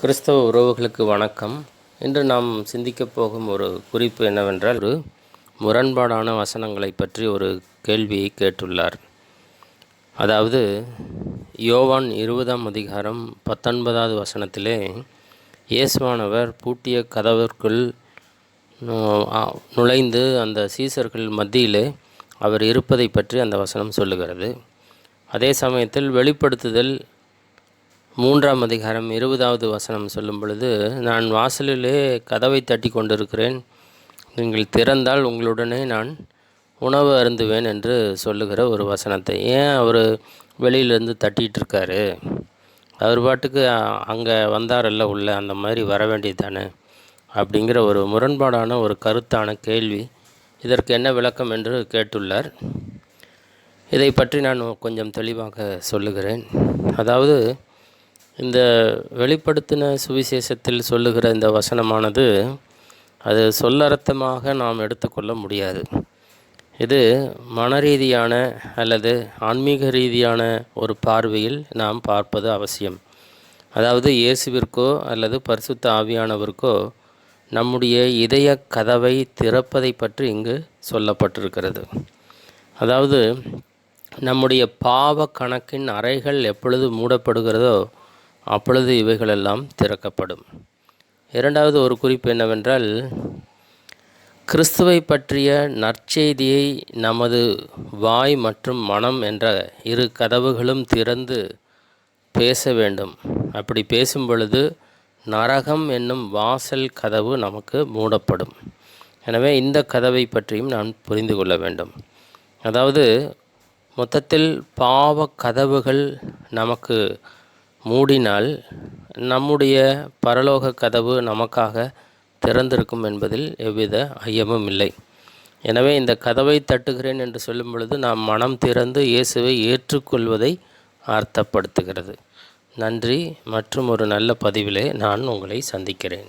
கிறிஸ்தவ உறவுகளுக்கு வணக்கம். இன்று நாம் சிந்திக்கப் போகும் ஒரு குறிப்பு என்னவென்றால் ஒரு முரண்பாடான வசனங்களை பற்றி ஒரு கேள்வியை கேட்டுள்ளார். அதாவது யோவான் இருபதாம் அதிகாரம் பத்தொன்பதாவது வசனத்திலே இயேசுவானவர் பூட்டிய கதவிற்குள் நுழைந்து அந்த சீசர்கள் மத்தியிலே அவர் இருப்பதை பற்றி அந்த வசனம் சொல்லுகிறது. அதே சமயத்தில் வெளிப்படுத்துதல் மூன்றாம் அதிகாரம் இருபதாவது வசனம் சொல்லும் பொழுது நான் வாசலிலே கதவை தட்டி கொண்டிருக்கிறேன். நீங்கள் திறந்தால் உங்களுடனே நான் உணவு அருந்துவேன் என்று சொல்லுகிற ஒரு வசனத்தை ஏன் அவர் வெளியிலேருந்து தட்டிட்டு இருக்காரு அவர் பாட்டுக்கு அங்கே வந்தாரல்ல உள்ள அந்த மாதிரி வர வேண்டியது தானே அப்படிங்கிற ஒரு முரண்பாடான ஒரு கருத்தான கேள்வி. இதற்கு என்ன விளக்கம் என்று கேட்டுள்ளார். இதை பற்றி நான் கொஞ்சம் தெளிவாக சொல்லுகிறேன். அதாவது இந்த வெளிப்படுத்தின சுவிசேஷத்தில் சொல்லுகிற இந்த வசனமானது அது சொல்லர்த்தமாக நாம் எடுத்துக்கொள்ள முடியாது. இது மனரீதியான அல்லது ஆன்மீக ரீதியான ஒரு பார்வையில் நாம் பார்ப்பது அவசியம். அதாவது இயேசுவிற்கோ அல்லது பரிசுத்த ஆவியானவருக்கோ நம்முடைய இதய கதவை திறப்பதை பற்றி இங்கு சொல்லப்பட்டிருக்கிறது. அதாவது நம்முடைய பாவ கணக்கின் அறைகள் எப்பொழுது மூடப்படுகிறதோ அப்பொழுது இவைகளெல்லாம் திறக்கப்படும். இரண்டாவது ஒரு குறிப்பு என்னவென்றால் கிறிஸ்துவை பற்றிய நற்செய்தியை நமது வாய் மற்றும் மனம் என்ற இரு கதவுகளும் திறந்து பேச வேண்டும். அப்படி பேசும் பொழுது நரகம் என்னும் வாசல் கதவு நமக்கு மூடப்படும். எனவே இந்த கதவை பற்றியும் நான் புரிந்து கொள்ள வேண்டும். அதாவது மொத்தத்தில் பாவ கதவுகள் நமக்கு மூடினால் நம்முடைய பரலோக கதவு நமக்காக திறந்திருக்கும் என்பதில் எவ்வித ஐயமும் இல்லை. எனவே இந்த கதவை தட்டுகிறேன் என்று சொல்லும் பொழுது நாம் மனம் திறந்து இயேசுவை ஏற்றுக்கொள்வதை அர்த்தப்படுத்துகிறது நன்றி. மற்றும் ஒரு நல்ல பதிவிலே நான் உங்களை சந்திக்கிறேன்.